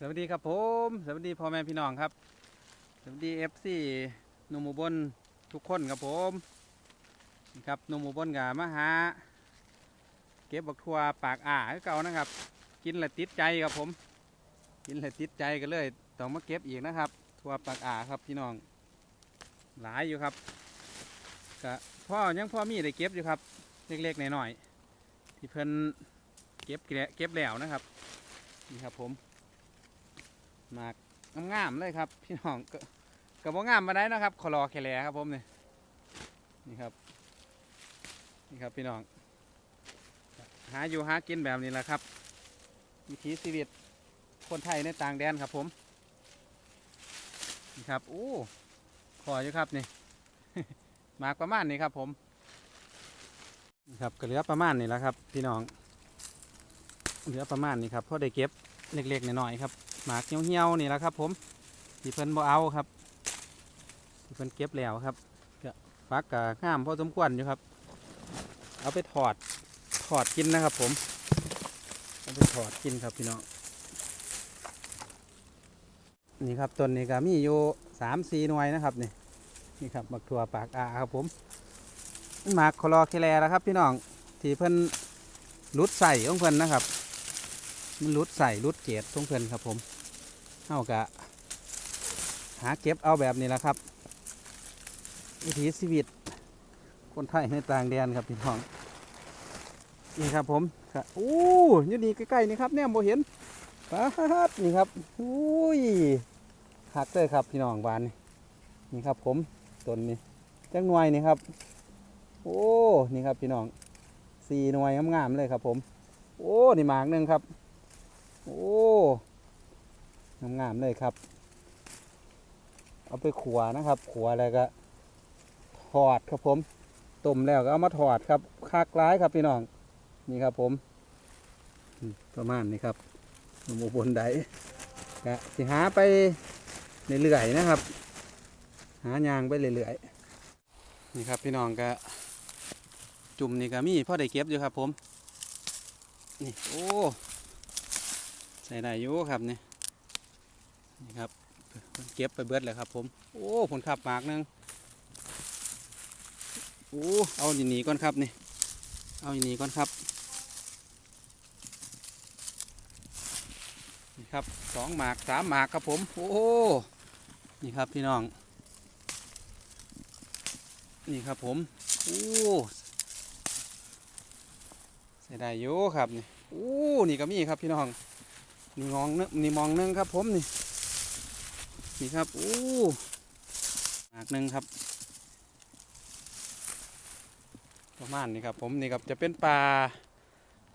สวัสดีครับผม สวัสดีพ่อแม่พี่น้องครับ สวัสดีเอฟซีหนุ่มอุบลทุกคนครับผมนะครับหนุ่มอุบลกับมหาเก็บบักทัวปากอ่าคือเก่านะครับ กินและติดใจครับผม กินและติดใจกันเลยต้องมาเก็บอีกนะครับ ทัวปากอ่าครับพี่น้อง หลายอยู่ครับก็พ่อยังพ่อมีได้เก็บอยู่ครับเล็กๆหน่อยๆที่เพิ่นเก็บแกะเก็บแล้วนะครับนี่ครับผม หมากงามๆเลยครับ พี่น้องก็กับว่างามมาได้นะครับขอรอแค่แลครับผมนี่นี่ครับนี่ครับพี่น้อง หาอยู่หากินแบบนี้แหละครับ วิถีชีวิตคนไทยในต่างแดนครับผมนี่ครับโอ้ขออยู่ครับนี่หมากประมาณนี้ครับผมนี่ครับก็เหลือประมาณนี้แล้วครับ พี่น้องเหลือประมาณนี้ครับพอได้เก็บเล็กๆหน่อยๆครับ หมากเหี่ยวๆนี่แหละครับ ผมที่เพิ่นบ่เอาครับที่เพิ่นเก็บแล้วครับก็ฟักกะงามพอสมควรอยู่ครับ เอาไปถอดถอดกินนะครับ ผมเอาไปถอดกินครับพี่น้องนี่ครับต้นนี้ก็มีอยู่สามสี่หน่วยนะครับนี่นี่ครับบักถั่วปากอาครับผมหมากคลอเคลแล้วครับ พี่น้องที่เพิ่นรุดใส่ของเพิ่นนะครับมันรุดใส่รุดเกตของเพิ่นครับผม เฮากะหาเก็บเอาแบบนี้แหละครับ วิถีชีวิต คนไทยในต่างแดนครับพี่น้องนี่ครับผมครับอู้อยูนี่ใกล้ๆนี่ครับเนี่ยโบเห็นป๊าดนี่ครับอุ้ยหักเลยครับพี่น้องบานนี่นี่ครับผมต้นนี้จังหน่วยนี่ครับ โอ้นี่ครับพี่น้องสี่หน่วยงามๆเลยครับผม โอ้นี่หมากหนึ่งครับ โอ้ งามๆเลยครับ เอาไปขัวนะครับขัวแล้วก็ ถอดครับผมต้มแล้วก็เอามาถอดครับคักร้ายครับพี่น้องนี่ครับผมประมาณนี้ครับหนูบนไดกะสิหาไปเรื่อยๆนะครับ หายางไปเรื่อยๆนี่ครับพี่น้องก็จุ่มนี่ก็มีพ่อได้เก็บอยู่ครับผม นี่โอ้ใส่ได้อยู่ครับนี่ นี่ครับเพิ่นเก็บไปเบิดเลยครับผม โอ้ผลขับหมากนึงโอ้เอาหนีก่อนครับนี่ เอาหนีก่อนครับ นี่ครับสองหมากสามหมากครับผม โอ้ นี่ครับพี่น้อง นี่ครับผม โอ้ใส่ได้อยู่ครับนี่ โอ้ นี่ก็มีครับพี่น้อง นี่มองนึงนี่มองนึงครับผมนี่ นี่ครับโอ้หากหนึ่งครับ ประมาณนี้ครับผมนี่ครับจะเป็นปลา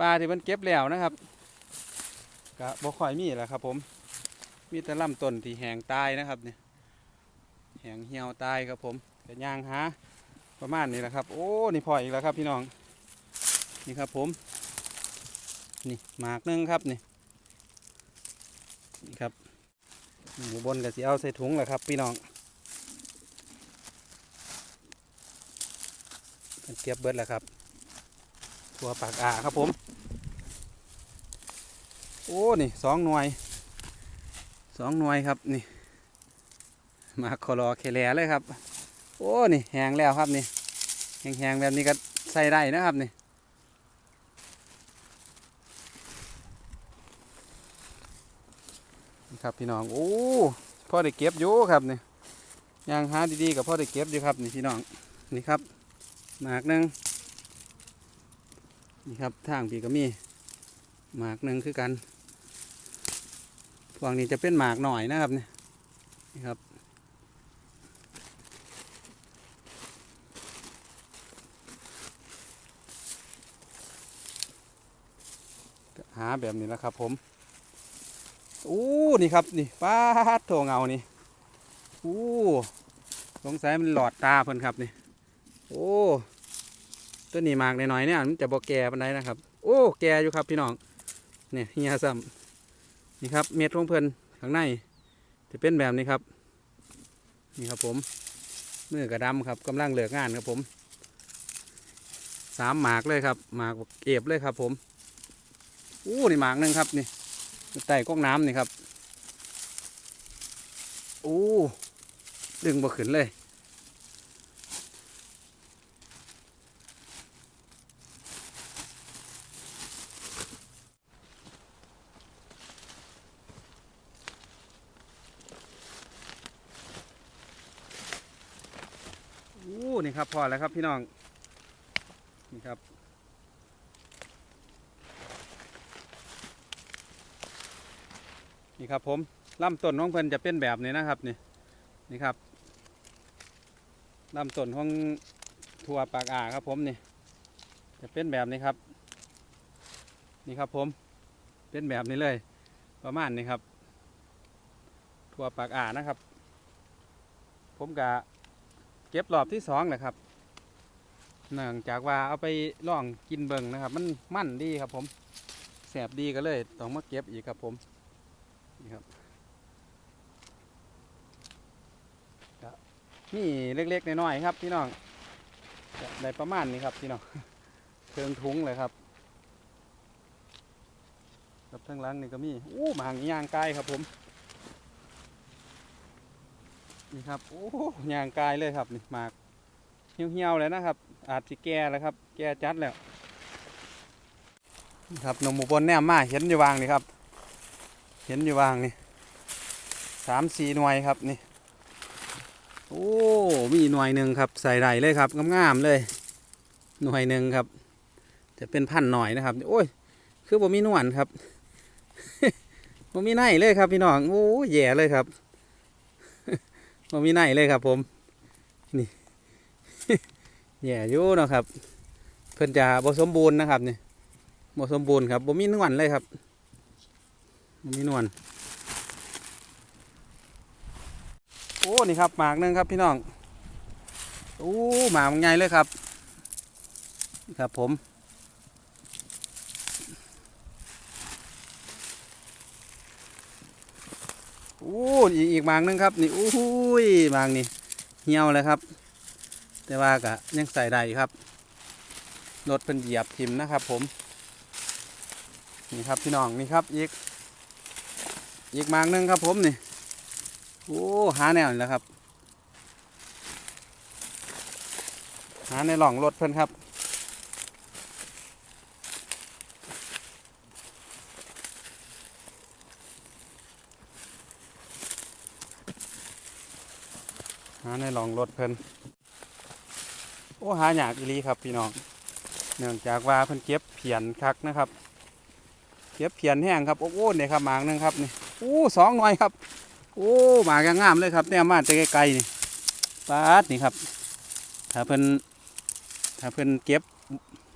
ปลาที่มันเก็บแล้วนะครับก็บ่ค่อยมีแหละครับ ผม มีแต่ลำต้นที่แหงตายนะครับเนี่ยแหงเหี่ยวตายครับผมก็ย่างหาประมาณนี้แหละครับ โอ้นี่พออีกแล้วครับพี่น้องนี่ครับผมนี่หมากหนึงครับนี่นี่ครับ หมูบนกับสีเอาใส่ถุงแหละครับพี่น้องเพิ่นเก็บเบิดแล้วครับตัวปากอ่าครับผม โอ้ นี่สองหน่วยสองหน่วยครับนี่ มาคอรอเคแลเลยครับ โอ้ นี่แหงแล้วครับนี่แหงๆแบบนี้ก็ใส่ได้นะครับนี่ ครับพี่น้องโอ้พ่อได้เก็บอยู่ครับนี่ยางหาดีๆกับพ่อได้เก็บอยู่ครับนี่พี่น้องนี่ครับหมากหนึ่งนี่ครับทางพี่ก็มีหมากหนึ่งคือกันพวกนี้จะเป็นหมากหน่อยนะครับนี่นี่ครับหาแบบนี้แล้วครับผม อู้นี่ครับนี่ป้าดโถเงานี่อู้สงสัยมันหลอดตาเพิ่นครับนี่โอ้ตัวนี้มากหน่อยๆเนี่ยมันจะบอกแก่ปานใดนะครับ โอ้แก่อยู่ครับพี่น้องเนี่ยเฮียซ้ำนี่ครับเม็ดของเพิ่นข้างในจะเป็นแบบนี้ครับนี่ครับผมมือกระดำครับกำลังเลิกงานครับผมสามหมากเลยครับหมากเก็บเลยครับผมอู้นี่หมากหนึ่งครับนี่ ไต่ก๊อกน้ำนี่ครับโอ้ดึงบ่ขึ้นเลย โอ้ นี่ครับพอแล้วครับพี่น้อง นี่ครับ นี่ครับผมลำต้นของเพิ่นจะเป็นแบบนี้นะครับนี่นี่ครับลำต้นของถั่วปากอ่าครับผมนี่จะเป็นแบบนี้ครับ นี่ครับผมเป็นแบบนี้เลย ประมาณนี้ครับถั่วปากอ่านะครับ ผมกะเก็บรอบที่สองแหละครับเนื่องจากว่าเอาไปล่องกินเบิงนะครับ มันมั่นดีครับผมแสบดีก็เลย ต้องมาเก็บอีกครับผม นี่ครับก็นี่เล็กๆน้อยๆครับพี่น้องก็ได้ประมาณนี้ครับพี่น้องเชิงทุ้งเลยครับกับทั้งหลังนี่ก็มีอู้หมางยางกายครับผมนี่ครับโอ้ยางกายเลยครับนี่หมากเหี่ยวๆเลยนะครับ อาจสิแก่แล้วครับ แก่จัดแล้วครับนมหมูบนแนมมาเห็นอยู่วางนี่ครับ เห็นอยู่วางนี่สามสี่หน่วยครับนี่ โอ้ มีหน่วยหนึ่งครับ ใส่ไรเลยครับงามๆเลย หน่วยหนึ่งครับ จะเป็นพันหน่อยนะครับ โอ้ย คือบ่มีนวลครับบ่มีไนเลยครับพี่น้อง โอ้แย่เลยครับบ่มีไนเลยครับผม นี่แย่อยู่นะครับ เพิ่นจะบ่สมบูรณ์นะครับนี่บ่สมบูรณ์ครับบ่มีนวลเลยครับ มันมีนวลโอ้นี่ครับหมากหนึงครับพี่น้องโอ้หมากมันใหญ่เลยครับนี่ครับผมโอ้อีกอีกหมากหนึงครับ นี่โอ้ยหมากนี่เหี่ยวเลยครับ แต่ว่ากะยังใส่ได้ครับรถเป็นเหยียบทิมนะครับผม นี่ครับพี่น้องนี่ครับอีก อีกหมากหนึงครับผมนี่ โอ้ หาแนวนี่แหละครับ หาในหล่องรถเพิ่นครับ หาในหล่องรถเพิ่นโอ้ หาหยากอีลีครับพี่น้อง เนื่องจากว่าเพิ่นเก็บเพียนคักนะครับ เก็บเพียนแห้งครับ โอ้โหเนี่ยครับหมากหนึงครับนี่ โอ้สองหน่อยครับ โอ้หมากยังงามเลยครับเนี่ยมาแต่ไกลๆนี่ปาดนี่ครับ ถ้าเพิ่นถ้าเพิ่นเก็บ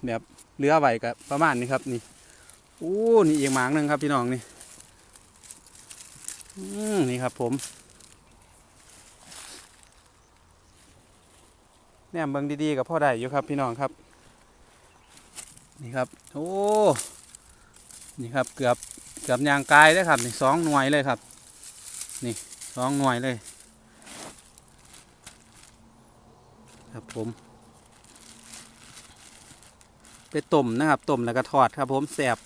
แบบเหลือไว้ก็ประมาณนี้ครับนี่โอ้นี่อีกหมากหนึ่งครับพี่น้องนี่อืมนี่ครับผมเนี่เบิ่งดีๆกับพ่อได้อยู่ครับพี่น้องครับ นี่ครับ โอ้ นี่ครับเกือบ เกือบยางกายเลยครับนี่สองหน่วยเลยครับ นี่สองหน่วยเลย ครับผม ไปต้มนะครับต้มแล้วก็ทอดครับผมแสบ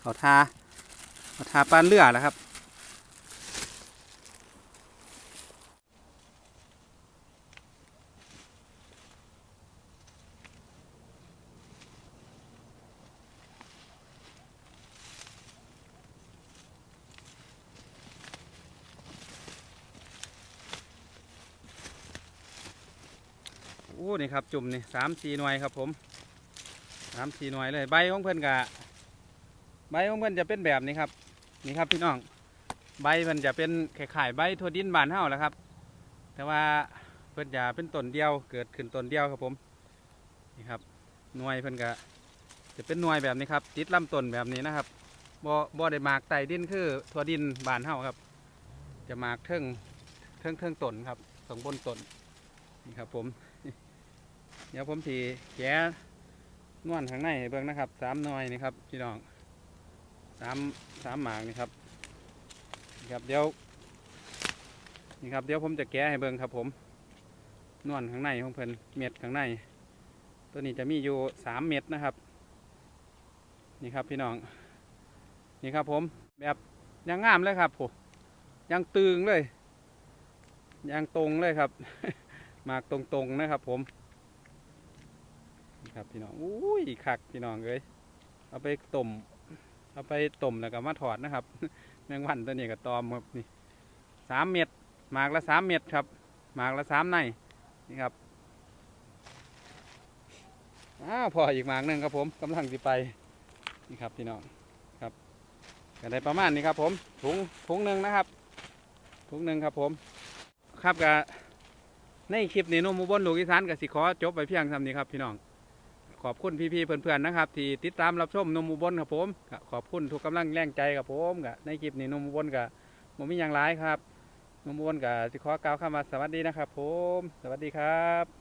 เขาทาเขาทาปานเลือแล้วครับ อ้นี่ครับจุ่มนี่สามสี่หน่วยครับผมสามสี่หน่วยเลยใบของเพื่อนกะใบของเพื่อนจะเป็นแบบนี้ครับนี่ครับพี่น้องใบมันจะเป็นไข่ๆใบทั่วดินบานเฮาแล้วครับ แต่ว่าเพื่อนจะเป็นต้นเดียวเกิดขึ้นต้นเดียวครับผมนี่ครับหน่วยเพื่อนกะจะเป็นหน่วยแบบนี้ครับติดลำต้นแบบนี้นะครับบ่บ่ได้หมากไต่ดินคือทั่วดินบานเฮาครับ จะหมากเทิงเทิงเทิงต้นครับตรงบนต้นนี่ครับผม เดี๋ยวผมสีแกะนวลข้างในเบิ่งนะครับสามหน่อยนี่ครับพี่น้องสามสามหมากนี่ครับนี่ครับเดี๋ยวนี่ครับเดี๋ยวผมจะแกะให้เบิ่งครับ ผมนวลข้างในของเพิ่นเม็ดข้างใน ตัวนี้จะมีอยู่สามเม็ดนะครับ นี่ครับพี่น้อง นี่ครับผมแบบยังงามเลยครับผมยังตึงเลยยางตรงเลยครับ หมากตรงๆนะครับผม ครับพี่น้องอุ้ยคักพี่น้องเอ้ยเอาไปต้มเอาไปต้มแล้วก็มาถอดนะครับแมงวันตัวนี้ก็ตอมครับนี่สามเม็ดหมากละสามเม็ดครับหมากละสามในนี่ครับอ้าวพออีกหมากหนึ่งครับผมกำลังจะไปนี่ครับพี่น้องครับก็ได้ประมาณนี้ครับ ผมถุงถุงหนึ่งนะครับถุงหนึ่งครับผม ครับกับในคลิปนี้นุ่มอุบลลูกอีสานกับสิขอจบไปเพียงเท่านี้ครับพี่น้อง ขอบคุณพี่ๆเพื่อนๆนะครับ ที่ติดตามรับชมนมอุบลครับผมก็ขอบคุณทุกกำลังแรงใจครับผมกับในคลิปนี้นมอุบลกับผมมีอย่างไรครับนมอุบลกับสิขอกล่าวคำว่าสวัสดีนะครับ ผม สวัสดีครับ